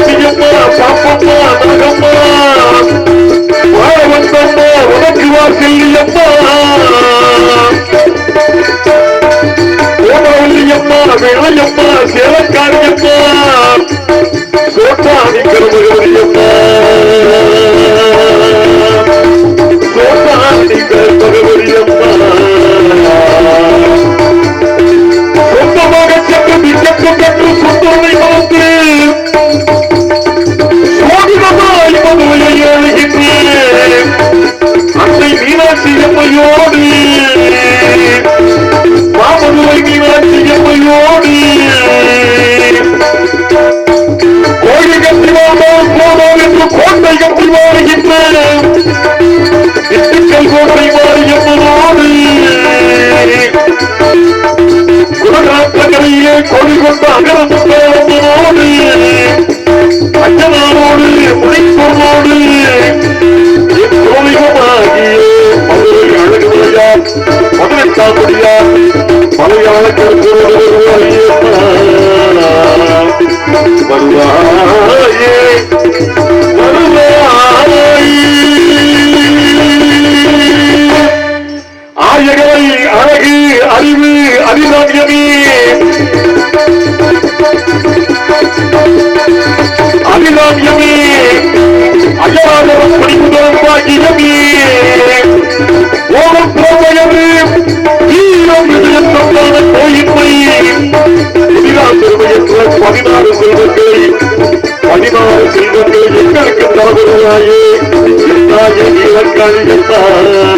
ஆட்சியம்மா பாப்பம்மா நாகம்மா வாழ வந்தம்மா உனக்கு வா செல்லியம்மா fala que ಮಾಡಿದ್ದಾರೆ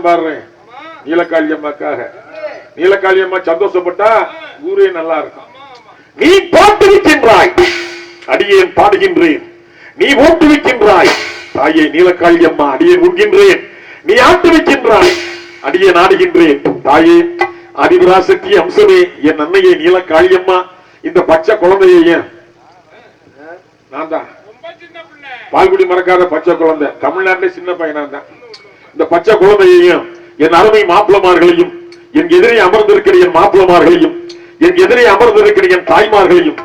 ஏன் இப்படி எல்லாம் பாடுறேன் நீலக்காளியம்மாக்காக நீலக்காளியம்மா சந்தோஷப்பட்டா ஊரே நல்லா இருக்கும். நீ பாட்டுவிக்கின்றாய் அடியேன் பாடுகின்றேன். நீ ஓட்டுவிக்கின்றாய் தாயே நீலக்காளியம்மா அடியேன் உண்கின்றேன். நீ ஆட்டுவிக்கின்றாய் அடியேன் ஆடுகின்றேன் தாயே அதிபராசக்தி அம்சமே என் அன்னையே நீலக்காளியம்மா இந்த பச்சை குழந்தையை ஏன்? நான் தான் பால்குடி மறக்காத பச்சை குழந்தை. தமிழ்நாட்டிலே சின்ன பையனா தான் இந்த பச்சை குழந்தையையும் என் அருமை மாப்பிளமார்களையும் என் எதிரே அமர்ந்திருக்கிற என் மாப்பிளமார்களையும் என் எதிரே அமர்ந்திருக்கிற என் தாய்மார்களையும்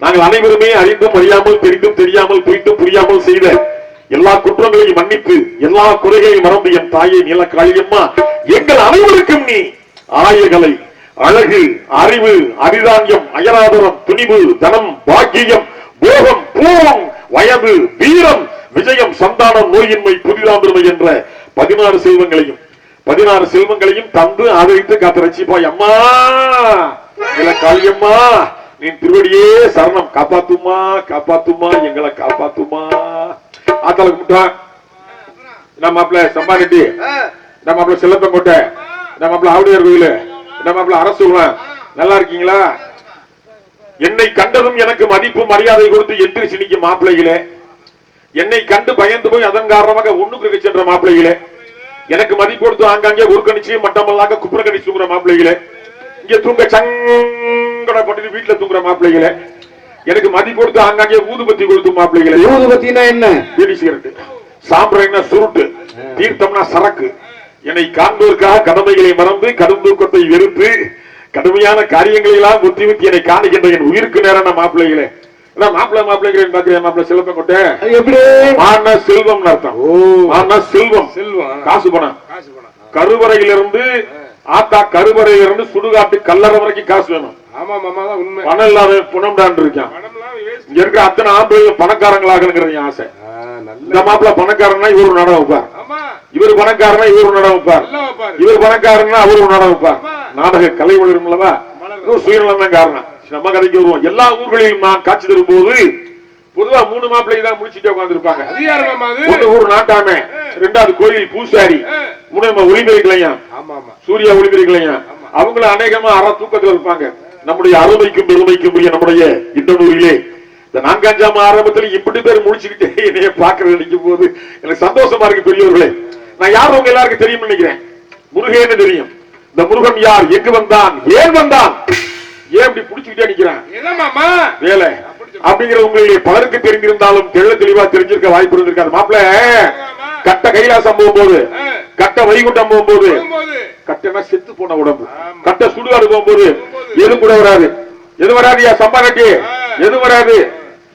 நாங்கள் அனைவருமே அறிந்தும் அறியாமல் தெரிந்தும் தெரியாமல் புரிந்தும் புரியாமல் செய்த எல்லா குற்றங்களையும் மன்னித்து எல்லா குறைகளையும் மறந்து என் தாயை நீலக்காளியம்மா எங்கள் அனைவருக்கும் நீ ஆயகலை அழகு அறிவு அரிதானியம் அயராதரம் துணிவு தனம் பாக்கியம் போகம் பூவம் வயது வீரம் விஜயம் சந்தானம் நோயின்மை புதிதாந்திரமை என்ற பதினாறு செல்வங்களையும் பதினாறு செல்வங்களையும் தந்து ஆதரித்து காத்து ரட்சிப்பாய் அம்மா. இல்ல காளியம்மா நீ திருவடியே சரணம். காப்பாத்துமா காப்பாத்துமா எங்களை காப்பாத்துமா ஆத்தால கும்பிட்டா. நம்ம மாப்பிள்ள சம்பாரெட்டி நம்ம மாப்பிள்ள செல்லப்பங்கோட்டை நம்ம மாப்பிள்ள ஆவுடையார் கோயில்? நம்ம மாப்பிள்ள அரசு நல்லா இருக்கீங்களா? என்னை கண்டதும் எனக்கு மதிப்பு மரியாதை கொடுத்து எந்திரிச்சு நிற்கும் மாப்பிள்ளைகளே. என்னை கண்டு பயந்து போய் அதன் காரணமாக ஒண்ணுக்கு சென்ற மாப்பிள்ளைகளே எனக்கு மதிப்பு கொடுத்து ஆங்காங்கே ஒரு கணிச்சு மட்டமல்லாக குப்புற கணிச்சு தூங்குற மாப்பிள்ளைகளே இங்க தூங்க சங்கட பட்டு வீட்டுல தூங்குற மாப்பிள்ளைகளே எனக்கு மதிப்பு கொடுத்து ஆங்காங்கே ஊதுபத்தி கொடுத்து மாப்பிள்ளைகளே ஊதுபத்தினா என்ன? பீடி சிகரெட் சாம்பிராய்னா சுருட்டு. தீர்த்தம்னா சரக்கு. என்னை காண்பதற்காக கடமைகளை மறந்து கடும் தூக்கத்தை வெறுத்து கடுமையான காரியங்களை எல்லாம் புத்தி வித்தி என்னை காணுகின்ற என் உயிருக்கு நேரான மாப்பிள்ளைகளே அதான் மாப்பிள்ளை மாப்பிள்ளைகிறேன் பாக்குறேன் மாப்பிள்ளை செல்வம் அது எப்படி? மான செல்வம் அர்த்தம். ஓ. மான செல்வம். செல்வம். காசு பணம். கருவறையிலிருந்து ஆத்தா கருவறையிலிருந்து சுடுகாட்டு கல்லறை வரைக்கும் காசு வேணும். ஆமா மாமா தான் உண்மை. பணம் இல்லாத புனம்டான் இருக்கான். இங்க இருக்கிற அத்தனை என் ஆசை. இந்த மாப்பிள்ள பணக்காரனா இவரு வைப்பார். ஆமா. இவர் பணக்காரனா இவரு ஒரு நடனம் வைப்பார். இவர் பணக்காரனா அவரு ஒரு நடனம் வைப்பார். நாடக கலை வளரும். சுயநலம் தான் காரணம். நம்ம கதைக்கு வருவோம் எல்லா ஊர்களிலும் நான் காட்சி தரும் போது பொதுவா மூணு மாப்பிள்ளைங்க தான் முடிச்சுட்டே அது? ஒண்ணு ஊர் நாட்டாமே ரெண்டாவது கோயில் பூசாரி. மூணு சூர்யா அவங்கள அநேகமா அற தூக்கத்துல இருப்பாங்க. நம்முடைய அருமைக்கும் பெருமைக்கும் உரிய நம்முடைய இந்த நான்காஞ்சாம ஆரம்பத்துல இப்படி பேர் முடிச்சுக்கிட்டே என்னைய பாக்குறது நினைக்கும் போது எனக்கு சந்தோஷமா இருக்கு பெரியவர்களே நான் யார் உங்க எல்லாருக்கும் தெரியும் நினைக்கிறேன்? முருகேன்னு தெரியும். இந்த முருகன் யார்? எங்கு வந்தான்? ஏன் வந்தான்? ஏன் இப்படி புடிச்சுக்கிட்டே நிக்கிறான்? வேலை. அப்படிங்கிற உங்களிலே பலருக்கு தெரிந்திருந்தாலும் தெள்ள தெளிவா தெரிஞ்சிருக்க வாய்ப்பு இருந்திருக்காது. மாப்பிள்ள கட்ட கைலாசம் போகும்போது கட்ட வைகுண்டம் போகும்போது கட்டனா செத்து போன உடம்பு. கட்ட சுடுகாடு போகும்போது. எதுவும் கூட வராது. எது வராதுயா சம்பா கட்டி ஆ. எது வராது.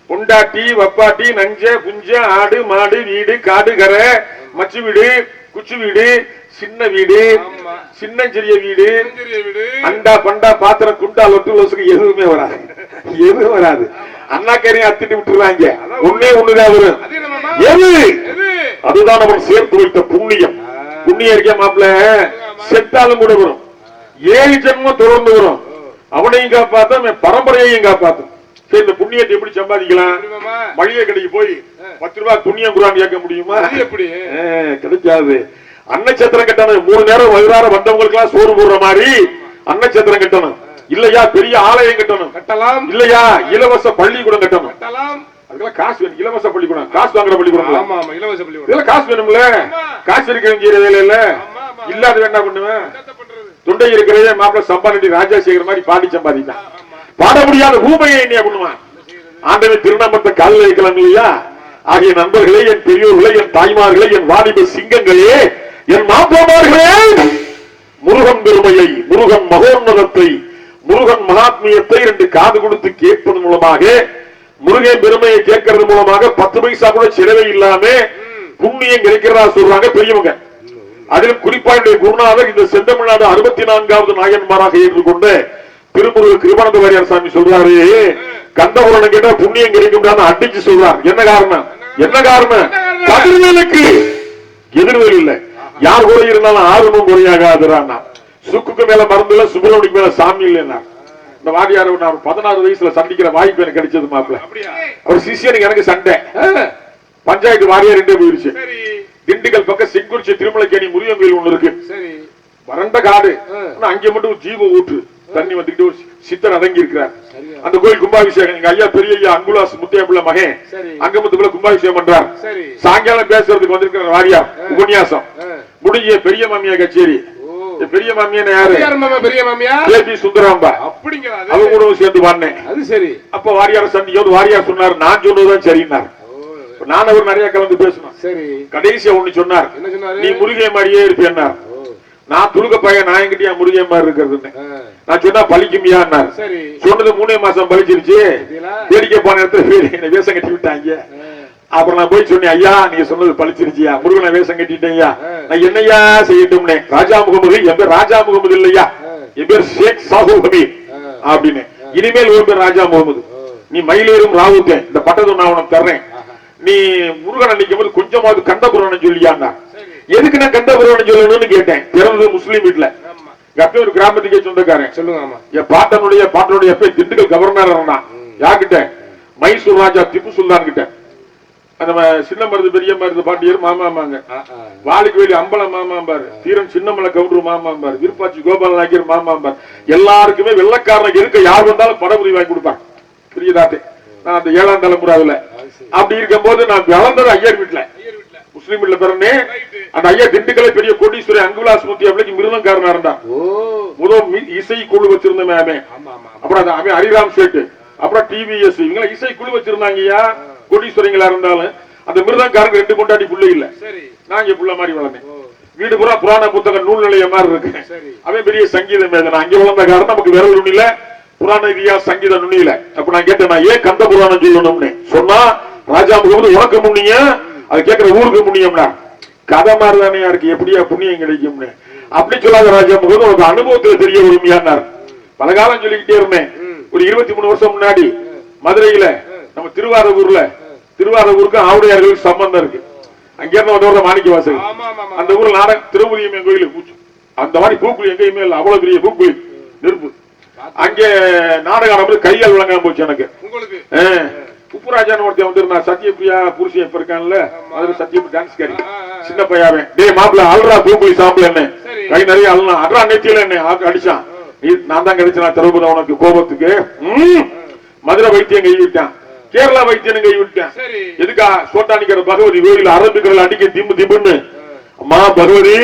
பொண்டாட்டி வப்பாட்டி நஞ்ச புஞ்ச ஆடு மாடு வீடு காடு கரை மச்சு வீடு குச்சி வீடு சின்ன வீடு. சின்ன சிறிய வீடு அண்டா பண்டா பாத்திரம் குண்டா லொட்டு லொசுக்கு எதுவுமே வராது. எதுவும் வராது. அண்ணாக்கரையும் அத்திட்டு விட்டுருவாங்க. ஒன்னே ஒண்ணுதான் வரும் எது? அதுதான் அவன் சேர்த்து வைத்த புண்ணியம். புண்ணியம் இருக்க மாப்பிள செத்தாலும் கூட வரும். ஏழு ஜென்மம் தொடர்ந்து வரும். அவனையும் காப்பாத்தும் பரம்பரையையும் காப்பாத்தும். சரி இந்த புண்ணியத்தை எப்படி சம்பாதிக்கலாம்? மளிகை கடைக்கு போய் பத்து ரூபாய் புண்ணியம் குரான் கேட்க முடியுமா? எப்படி? கிடைக்காது. அன்னச்சத்திரம் கட்டணும். மூணு நேரம் வயிறார வந்தவங்களுக்கு எல்லாம் சோறு போடுற மாதிரி அன்னச்சத்திரம் கட்டணும். இல்லையா? பெரிய ஆலயம் கட்டணும். கட்டலாம். இல்லையா? இலவச பள்ளிக்கூடம் கட்டணும். கட்டலாம். அதுக்கெல்லாம் காசு வேணும். இலவச பள்ளிக்கூடம். காசு வாங்குற பள்ளிக்கூடம் இல்ல. ஆமா ஆமா. இலவச பள்ளிக்கூடம். இதெல்லாம் காசு வேணும்ல. காசு இருக்க வேண்டிய வேலை இல்ல. இல்லாத என்ன பண்ணுவேன் தொண்டை இருக்கிறதே மாப்பிள்ள சம்பாதி ராஜாசேகர் மாதிரி பாடி சம்பாதித்தான் பாட முடியாத ஊமையை என்ன பண்ணுவான் ஆண்டவன் திருநாமத்தை காலில் வைக்கலாம் இல்லையா? ஆகிய நண்பர்களே என் பெரியோர்களே என் தாய்மார்களே என் வாலிப சிங்கங்களே என் மாப்பமார்களே முருகன் பெருமையை முருகன் மகோன்னதத்தை முருகன் மகாத்மியத்தை ரெண்டு காது கொடுத்து கேட்பது மூலமாக முருகன் பெருமையை கேட்கறது மூலமாக பத்து பைசா கூட செலவே இல்லாம புண்ணியம் கிடைக்கிறதா சொல்றாங்க பெரியவங்க. அதிலும் குறிப்பா என்னுடைய குருநாதர் இந்த செந்தமிழ்நாடு அறுபத்தி நான்காவது நாயன்மாராக ஏற்றுக்கொண்ட திருமுருக கிருபானந்த வாரியார் சாமி சொல்றாரு கந்தபுரணம் கேட்டா புண்ணியம் கிடைக்கும் அடிச்சு சொல்றார். என்ன காரணம்? என்ன காரணம்? கதிர்வேலுக்கு எதிர்வேல் இல்ல. யார் கூட இருந்தாலும் ஆர்வமும் குறையாகாதுறான்னா. சுக்குக்கு மேல மருந்து இல்ல சுப்பிரமணிக்கு மேல சாமி இல்லைன்னா. இந்த வாரியார் நான் பதினாறு வயசுல சந்திக்கிற வாய்ப்பு எனக்கு கிடைச்சது மாப்பிள்ள. அவர் சிஷியனுக்கு எனக்கு சண்டை. பஞ்சாயத்து வாரியார் ரெண்டே போயிருச்சு. திண்டுக்கல் பக்கம் செங்குறிச்சி திருமலைக்கேணி முருகன் கோயில் ஒண்ணு இருக்கு. வறண்ட காடு. அங்க மட்டும் ஒரு ஜீவ ஊற்று தண்ணி வந்துட்டு ஒரு சித்தர் அடங்கி இருக்கிறார். அந்த கோயில் கும்பாபிஷேகம். எங்க ஐயா பெரிய ஐயா அங்குலாஸ் முத்தையப்புள்ள மகன். சரி. அங்கமுத்துக்குள்ள கும்பாபிஷேகம் பண்றார். சாயங்காலம் பேசுறதுக்கு வந்திருக்கிற வாரியார் உபன்யாசம். முடிஞ்ச பெரிய மாமியா கச்சேரி. பெரிய மாமியான யாரு? பெரிய மாமியா கேபி சுந்தராம்பா. அப்படிங்கிற அவங்க கூட சேர்ந்து பாடினேன். அது சரி. அப்ப வாரியார் சந்திக்கும் வாரியார் சொன்னார். நான் சொன்னதுதான் சரின்னார். நான் அவர் நிறைய கலந்து பேசணும். சரி. கடைசியா ஒண்ணு சொன்னார். என்ன சொன்னாரு? நீ முருகை மாதிரியே இருப்பேன்னார். நான் துலுக்க பையன் நான் என்கிட்டயா முருகை மாதிரி இருக்கிறதுன்னு. ஆ, நான் சொன்னா பழிக்குமியான்னார். சரி. சொன்னது மூணே மாசம் பழிச்சிருச்சு. வேடிக்கை போன இடத்துல என்னை வேஷம் கட்டி விட்டாங்க. அப்புறம் நான் போய் சொன்னேன் ஐயா நீங்க சொன்னது பழிச்சிருச்சியா? முருகனை வேஷம் கட்டிட்டேன்யா? ஆ. நான் என்னையா செய்யட்டும்னே? ராஜா முகமது என் பேர் ராஜா முகமது இல்லையா. என் பேர் ஷேக் சாஹூ ஆ. அப்படின்னு. இனிமேல் ஒரு பேர் ராஜா முகமது. நீ மயிலேறும் ராவுத்தேன் இந்த பட்டத்தை நான் உனக்கு தர்றேன். நீ முருகன் நிற்கும் போது கொஞ்சமாவது கண்ட புராணம் சொல்லியாண்டா? எதுக்கு நான் கண்ட புராணம் சொல்லணும்னு கேட்டேன். பிறந்தது முஸ்லீம் வீட்டுல ஆமா எங்க அப்பா ஒரு கிராமத்துக்கே சொந்தக்காரன். சொல்லுங்க என் பாட்டனுடைய பாட்டனுடைய திண்டுக்கல் கவர்னர் யார்கிட்ட? மைசூர் ராஜா திப்பு சுல்தான் கிட்ட. அந்த ம- சின்ன மருது பெரிய மருது பாண்டியர் மாமாமாங்க. வாளுக்கு வேலி அம்பலம் மாமாம்பாரு. தீரன் சின்னமலை கவுண்டர் மாமாம்பாரு. விருப்பாச்சி கோபால நாயக்கர் மாமாம்பார். எல்லாருக்குமே வெள்ளக்காரனுக்கு இருக்க யார் வந்தாலும் படமுடி வாங்கி கொடுப்பாங்க. புரியுதாத்தே நான் அந்த ஏழாம் தலைமுறை அதுல. அது சரி. அப்படி இருக்கும்போது நான் வளர்ந்தது ஐயர் வீட்டுல முஸ்லீம் வீட்டுல ரைட்டு. அந்த ஐயா திண்டுக்கலை பெரிய கோடீஸ்வரி அங்குலாஸ் முத்தி அப்படிக்கு மிருதங்காரனா இருந்தான். ஓ. முதல் இசை குழு வச்சிருந்தவன் அவன். அப்புறம் அவன் ஹரிராம் ஷேட்டு அப்புறம் டிவிஎஸ் இவங்க இசை குழு வச்சிருந்தாங்க ஐயா கோடீஸ்வரிங்களா இருந்தாலும் அந்த மிருதங்காரங்க ரெண்டு கொண்டாடி புள்ளை இல்ல. சரி. நான் இங்க புள்ள மாதிரி வளர்ந்தேன் வீடு பூரா புராண புத்தக நூல் நிலைய மாதிரி இருக்கு. அவன் பெரிய சங்கீத மேதனா அங்க வளர்ந்த காரணம் நமக்கு விரல் நுண்ணில புராண ரீதியா சங்கீத நுண்ணில அப்ப நான் கேட்டேன் நான் ஏன் கந்த புராணம் சொல்லணும்னு? சொன்னா ராஜா முகமது உனக்கு முன்னியம் அது கேட்கிற ஊருக்கு முன்னியம்னா. கதை மாதிரி தானே இருக்கு. எப்படியா புண்ணியம் கிடைக்கும்னு. அப்படி சொல்லாத ராஜா முகமது உனக்கு அனுபவத்துல தெரிய வருமையானார் பல காலம் சொல்லிக்கிட்டே இருந்தேன். ஒரு இருபத்தி மூணு வருஷம் முன்னாடி மதுரையில நம்ம திருவாரூர்ல திருவாரூருக்கு ஆவுடையார்களுக்கு சம்பந்தம் இருக்கு. அங்க இருந்து வந்தவர மாணிக்க ஆமா அந்த ஊர்ல நாடக திருவுரியம்மன் கோயில் பூச்சி அந்த மாதிரி பூக்குழி எங்கேயுமே இல்ல. அவ்வளவு பெரிய பூக்குழி. நெருப்பு. அங்கே நாடகம் ஆடும்போது கையால் விளங்காம போச்சு எனக்கு. உப்புராஜான்னு ஒருத்தன் வந்துருந்தான். சத்யபிரியா புருஷன் இப்ப இருக்கான்ல? அதுல டான்ஸ் காரி. சின்ன பையாவே மாப்பிள்ள அல்றா பூக்குழி சாப்பிட என்ன? சரி. கை நிறைய அல்லாம் அட்ரா நெத்தியில என்ன? அடிச்சான். நீ நான் தான் கிடைச்சா தருபுத உனக்கு கோபத்துக்கு. மதுரை வைத்தியம் கை விட்டான் கேரளா வைத்தியம் கை விட்டான் சரி. எதுக்கா? சோட்டானிக்கிற பகவதி கோயில் அரபிகள் அடிக்க திம்பு திம்புன்னு. அம்மா பகவதி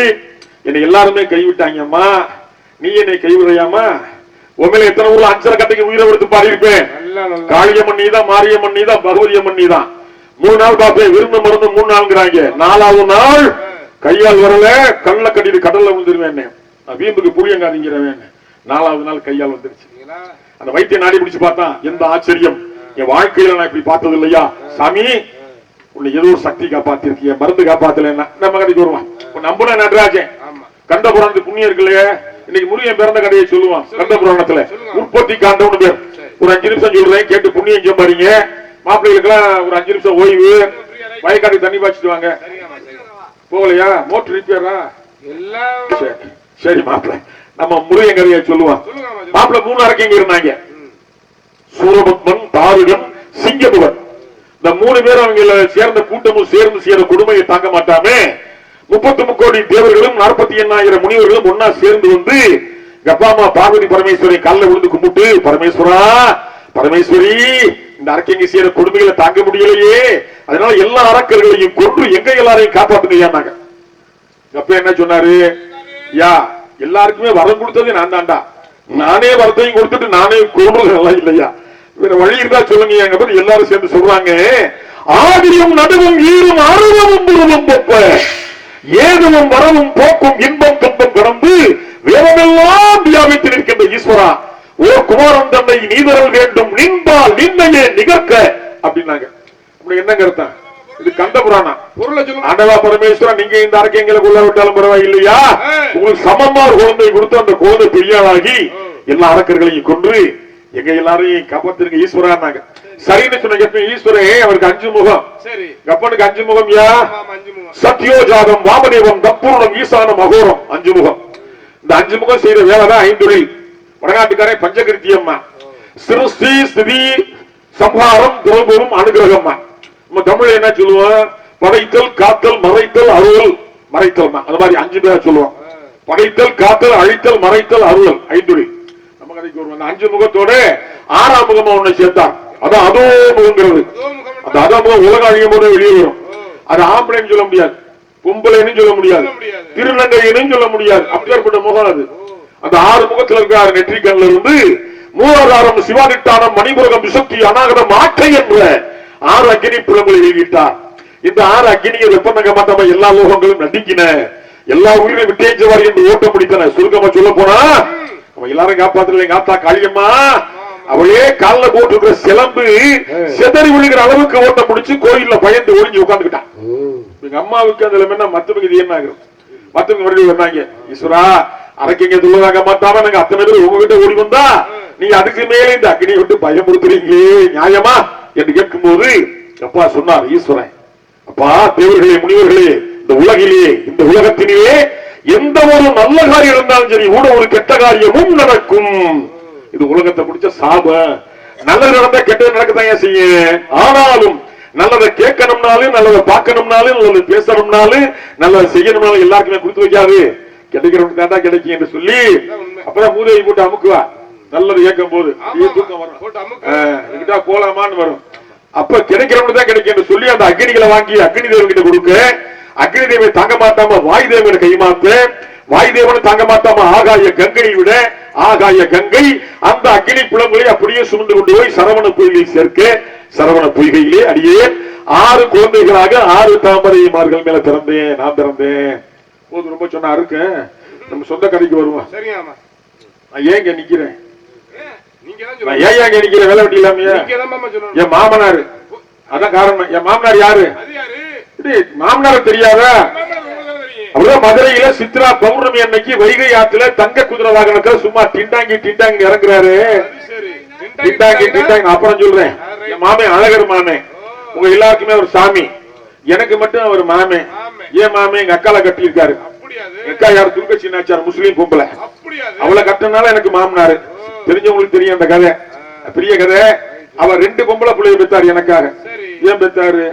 என்னை எல்லாருமே கைவிட்டாங்க அம்மா நீ என்னை கைவிடையாமா உண்மையில எத்தனை ஊர்ல அஞ்சரை கட்டைக்கு உயிரை எடுத்து பாடியிருப்பேன்? காளியம்மன் நீதான் மாரியம்மன் நீதான் பகவதி அம்மன் நீதான். மூணு நாள் பார்ப்பேன் விருந்து மருந்து மூணு நாள்ங்கிறாங்க. நாலாவது நாள் கையால் வரல கல்ல கட்டிட்டு கடல்ல விழுந்துருவேன் நான் வீம்புக்கு புளியங்காதிங்கிறவன். நாலாவது நாள் கையால் வந்துருச்சு? அந்த வைத்திய நாடி பிடிச்சு பார்த்தா எந்த ஆச்சரியம்? என் வாழ்க்கையில நான் இப்படி பார்த்தது இல்லையா சாமி உன்னை ஏதோ ஒரு சக்தி காப்பாத்திருக்கிய. மருந்து காப்பாத்தல நம்ம கடைக்கு வருவான் நம்புன நடராஜன் கண்ட புராணத்து புண்ணியம் இருக்கு இல்லையா இன்னைக்கு முருகன் பிறந்த கதையை சொல்லுவான். கண்ட புராணத்துல. உற்பத்தி காண்டம்னு பேர். ஒரு அஞ்சு நிமிஷம் சொல்றேன் கேட்டு புண்ணியம் சம்பாதிங்க மாப்பிள்ளைகளுக்கெல்லாம் ஒரு அஞ்சு நிமிஷம் ஓய்வு. வயக்காட்டுக்கு தண்ணி பாய்ச்சிட்டு வாங்க. போகலையா? மோட்டர் ரிப்பேரா சரி சரி மாப்பிள்ளை நம்ம முருகன் கதையை சொல்லுவான். மாப்பிள்ளை மூணு அரக்கைங்க இருந்தாங்க. சூரபத்மன் தாருகன் சிங்கமுகன் இந்த மூணு பேரும் அவங்க சேர்ந்த கூட்டமும் சேர்ந்து செய்யற கொடுமையை தாங்க மாட்டாமே முப்பத்தி முக்கோடி தேவர்களும் நாற்பத்தி எண்ணாயிரம் முனிவர்களும் ஒன்னா சேர்ந்து வந்து எங்க அப்பா அம்மா பார்வதி பரமேஸ்வரி காலில் விழுந்து கும்பிட்டு பரமேஸ்வரா பரமேஸ்வரி இந்த அரக்கங்க செய்யற கொடுமைகளை தாங்க முடியலையே. அதனால எல்லா அரக்கர்களையும் கொன்று எங்க எல்லாரையும் காப்பாத்துங்க அப்ப என்ன சொன்னாரு? யா எல்லாருக்குமே வரம் கொடுத்தது நான் தான்டா. நானே வரத்தையும் கொடுத்துட்டு நானே கொடுறது இல்லையா? வழி இருந்தா சொல்லுங்க எல்லாரும் சேர்ந்து சொல்றாங்க. ஆதியும் நடுவும் ஈரும் அருவமும் புருவம் பொப்ப. ஏதுவும் வரவும் போக்கும் இன்பம் துன்பம் கடந்து வேதமெல்லாம் வியாபித்து நிற்கின்ற ஈஸ்வரா. ஓ குமாரன் தன்னை நீதரல் வேண்டும் நின்பால் நின்னையே நிகர்க்க அப்படின்னாங்க. அப்படி என்ன கருத்தா இது கந்த புராணம். ஆண்டவா பரமேஸ்வரன் நீங்க இந்த அரக்கைங்களுக்கு உள்ள விட்டாலும் பரவாயில்லையா. உங்களுக்கு சமமா ஒரு குழந்தை கொடுத்து அந்த குழந்தை பெரியாளாகி எல்லா அரக்கர்களையும் கொன்று எங்க எல்லாரையும் காப்பாத்திருங்க ஈஸ்வரான்னாங்க சரின்னு சொன்ன ஈஸ்வரே அவருக்கு அஞ்சு முகம். சரி. கப்பனுக்கு அஞ்சு முகம் யா? சத்யோஜாதம் வாமதேவம் தப்பூர்ணம் ஈசானம் அகோரம் அஞ்சு முகம். இந்த அஞ்சு முகம் செய்த வேலைதான் ஐந்தொழில். வடநாட்டுக்காரன் பஞ்சகிருத்தி அம்மா சிருஷ்டி ஸ்திதி சம்ஹாரம் துரோபுரம் அனுகிரகம்மா. நம்ம தமிழ்ல என்ன சொல்லுவோம்? படைத்தல் காத்தல் மறைத்தல் அருள். மறைத்தல் அந்த மாதிரி அஞ்சு பேரை சொல்லுவோம். படைத்தல் காத்தல் அழித்தல் மறைத்தல் அருள். ஐந்தொழில். நம்ம வருவோம் அந்த அஞ்சு முகத்தோட ஆறாம் முகமா ஒண்ணு சேர்த்தான். அதான் அதோ முகங்கிறது. அந்த அதோ முகம் உலக அழியும் போது வெளியே வரும். அது ஆம்பளைன்னு சொல்ல முடியாது. பொம்பளைன்னு சொல்ல முடியாது. திருநங்கைன்னு சொல்ல முடியாது. அப்பேற்பட்ட முகம் அது. அந்த ஆறு முகத்துல இருக்கிற நெற்றிக்கண்ல இருந்து மூலாதாரம் சிவாதிட்டானம் மணிமுருகம் விசக்தி அநாகதம் ஆட்டை என்ற ஆறு அக்னி புலங்களை வெளியிட்டார். இந்த ஆறு அக்னியை வெப்பநக மாட்டாம எல்லா லோகங்களும் நடிக்கின எல்லா உயிரையும் விட்டேஞ்சவாரி என்று ஓட்டம் பிடித்தன. சுருக்கமா சொல்ல போனா அவன் எல்லாரும் காப்பாத்தல எங்க ஆத்தா காளியம்மா. அவளே கால்ல போட்டுருக்கிற சிலம்பு செதறி விழுகிற அளவுக்கு ஓட்டம் முடிச்சு கோயில்ல பயந்து ஒளிஞ்சு உட்கார்ந்துக்கிட்டான் எங்க அம்மாவுக்கு அதுல என்ன மத்தவங்க இது என்ன ஆகும் மத்தவங்க மறுபடியும் வந்தாங்க ஈஸ்வரா அரைக்கங்க துள்ளதாக மாட்டாம நாங்க அத்தனை பேர் உங்ககிட்ட ஓடி வந்தா நீங்க அதுக்கு மேல இந்த அக்னியை விட்டு பயமுறுத்துறீங்க நியாயமா? என்று கேட்கும்போது அப்பா சொன்னார் ஈஸ்வரன் அப்பா தேவர்களே முனிவர்களே இந்த உலகிலே இந்த உலகத்தினிலே எந்த ஒரு நல்ல காரியம் இருந்தாலும் சரி கூட ஒரு கெட்ட காரியமும் நடக்கும். இது உலகத்தை பிடிச்ச சாப. நல்லது நடந்தா கெட்டது நடக்கத்தான் செய்யும் ஆனாலும் நல்லதை கேட்கணும்னாலும் நல்லதை பார்க்கணும்னாலும் நல்லது பேசணும்னாலும் நல்லதை செய்யணும்னாலும் எல்லாருக்குமே கொடுத்து வைக்காது. கிடைக்கிறவனுக்கு தாண்டா கிடைக்கும் என்று சொல்லி. அப்புறம் மூதையை போட்டு அமுக்குவா. நல்லது கேட்கும் போது போலாமான்னு வரும். அப்ப கிடைக்கிறவனுக்கு தான் கிடைக்கும் என்று சொல்லி அந்த அக்னிகளை வாங்கி அக்னி தேவன் கிட்ட கொடுக்க அக்னி தேவன் தாங்க மாட்டாம வாயு தேவனை கைமாத்த வாயு தேவன் தாங்க மாட்டாம ஆகாய கங்கையை விட ஆகாய கங்கை அந்த அக்னி புலங்களை அப்படியே சுமந்து கொண்டு போய் சரவண பொய்கையில் சேர்க்க சரவண பொய்கையிலே அடியே ஆறு குழந்தைகளாக ஆறு தாமரைமார்கள் மேல பிறந்தேன் நான் பிறந்தேன். போது ரொம்ப சொன்னா இருக்கு நம்ம சொந்த கதைக்கு வருவோம். நான் ஏன் இங்க நிக்கிறேன்? ஏன்? இங்க நிக்கிறேன்? வேலை வெட்டி இல்லாமையா? என் மாமனாரு. அதான் காரணம். என் மாமனார் யாரு? மாமனார் தெரியாதா மதுரையில சித்ரா பௌர்ணமி அன்னைக்கு வைகை ஆத்துல தங்க குதிரை வாகனத்துல சும்மா டிண்டாங்கி டிண்டாங்கி இறங்குறாரு. அது டிண்டாங்கி டிண்டாங்கி அப்புறம் சொல்றேன். என் மாமே அழகர் மாமே. உங்க எல்லாருக்குமே ஒரு சாமி. எனக்கு மட்டும் அவர் மாமே. ஏன் மாமே எங்க அக்கால கட்டியிருக்காரு. அக்கா யார்? துர்க சின்னாச்சார் முஸ்லீம் பொம்பளை. அவளை கட்டினால எனக்கு மாமனாரு. தெரிஞ்சவங்களுக்கு தெரியும் அந்த கதை. பெரிய கதை. அவர் ரெண்டு பொம்பளை பிள்ளைய பெத்தாரு எனக்காக. ஏன் பெத்தாரு?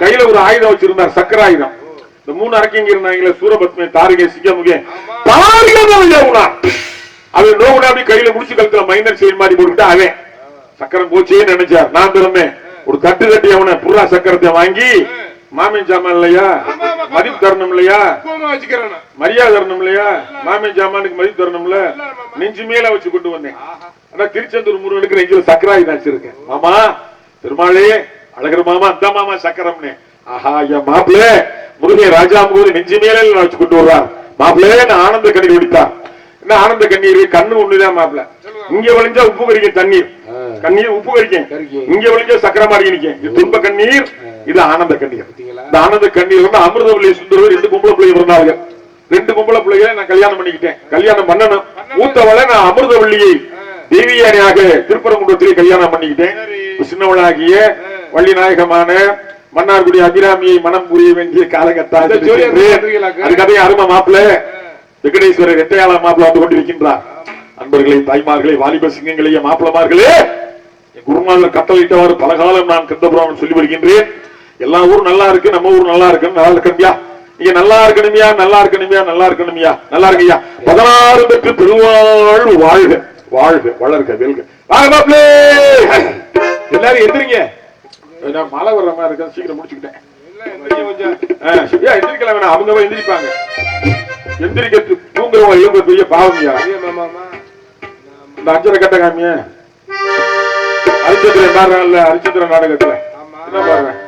கையில ஒரு ஆயுதம் வச்சிருந்தார் சக்கர ஆயுதம் இந்த மூணு அரக்கிங்க இருந்தாங்களே சூரபத்மே தாரிகை சிங்கமுகே தாரிகா அவன் நோவுனா அப்படி கையில முடிச்சு கழுத்துல மைனர் செயல் மாதிரி போட்டுட்டு அவன் சக்கரம் போச்சே நினைச்சார். நான் திறமே ஒரு தட்டு தட்டி அவனை புறா சக்கரத்தை வாங்கி மாமின் சாமான் இல்லையா? மதிப்பு தரணும் இல்லையா? கோமா மரியாதை தரணும் இல்லையா? மாமின் சாமானுக்கு மதிப்பு தரணும்ல நெஞ்சு மேல வச்சு கொண்டு வந்தேன். ஆனா திருச்செந்தூர் முருகனுக்கு நெஞ்சில சக்கராய் வச்சிருக்கேன் மாமா பெருமாளே அழகர் மாமா அந்த மாமா சக்கரம்னு. ஆஹா என் மாப்பிள்ளை. முருகன் ராஜா முருகன் நெஞ்சு மேல வச்சு கொண்டு வர்றார் மாப்பிள்ளை நான் ஆனந்த கண்ணீர் வெடித்தார் என்ன ஆனந்த கண்ணீர்? கண்ணு ஒண்ணுதான் மாப்பிள்ள? இங்க வழிஞ்சா உப்பு கறிக்கும் தண்ணீர். கண்ணீர் உப்பு கரிக்கும். இங்க வழிஞ்சா சக்கரமாரி நிக்கும் இது துன்ப கண்ணீர் இது ஆனந்த கண்ணீர்? இந்த ஆனந்த கண்ணீர் வந்து அமிர்தவல்லி சுந்தரவர் ரெண்டு பொம்பளை பிள்ளைங்க இருந்தாங்க ரெண்டு பொம்பளை பிள்ளைகளை நான் கல்யாணம் பண்ணிக்கிட்டேன். கல்யாணம் பண்ணணும். மூத்தவளை நான் அமிர்தவல்லியை தேவியானியாக திருப்பரங்குன்றத்திலே கல்யாணம் பண்ணிக்கிட்டேன். சின்னவளாகிய வள்ளி நாயகமான மன்னார்குடி அபிராமியை மனம் புரிய வேண்டிய? அது கதையை அருமை மாப்பிள்ள வெங்கடேஸ்வரர் ரெட்டையாள மாப்பிள்ள வந்து கொண்டிருக்கின்றார். அன்பர்களே தாய்மார்களே வாலிப சிங்கங்களே மாப்பிளமார்களே குருநாதர் கட்டளையிட்டவாறு பலகாலம் நான் கந்தபுராணம் சொல்லி வருகின்றேன். எல்லா ஊரும் நல்லா இருக்கு நம்ம ஊர் நல்லா இருக்கு நல்லா இருக்கணும்யா நீங்க நல்லா இருக்கணுமியா நல்லா இருக்கணுமியா நல்லா இருக்கணுமியா நல்லா இருக்குயா பதினாறு பெற்று பெருவாழ் வாழ்க வாழ்க வளர்க வெல்க. வாங்க எல்லாரும் எந்திரிங்க நான் மழை வர்ற மாதிரி இருக்கு? சீக்கிரம் முடிச்சுக்கிட்டேன். எந்திரிக்கலாம் வேணாம். அவங்க எந்திரிப்பாங்க. எந்திரிக்க தூங்குறவங்க எழும்ப பெரிய பாவமியா இந்த அஞ்சரை கட்ட காமிய அரிச்சந்திரன் பாடுறாங்கல்ல அரிச்சந்திர நாடகத்துல. ஆமா. என்ன பாடுறேன்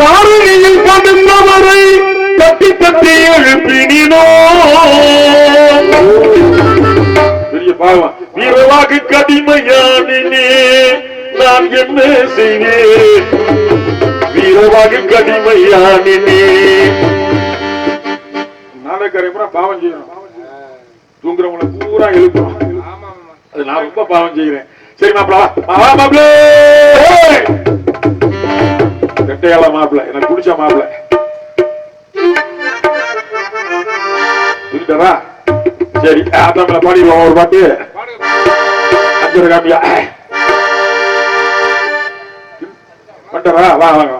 தாரணியில் படுந்தவரை தட்டி தட்டி எழுப்பினோ பெரிய பாவம். வீரவாக்கு கடிமையானினே நான் என்ன செய்வேன் கடிமையானினே நாடகரை பூரா பாவம் செய்யணும். தூங்குறவங்கள பூரா எழுப்பணும். அது நான் ரொம்ப பாவம் செய்கிறேன். சரி மாப்பிள வா மாப்பிள. ரெட்டையாள மாப்பிள எனக்கு பிடிச்ச மாப்பிள. புரியுதா? சரி அதான் பாடிடுவோம் ஒரு பாட்டு. அஞ்சு காமியா. வந்துடுறா வா வாங்க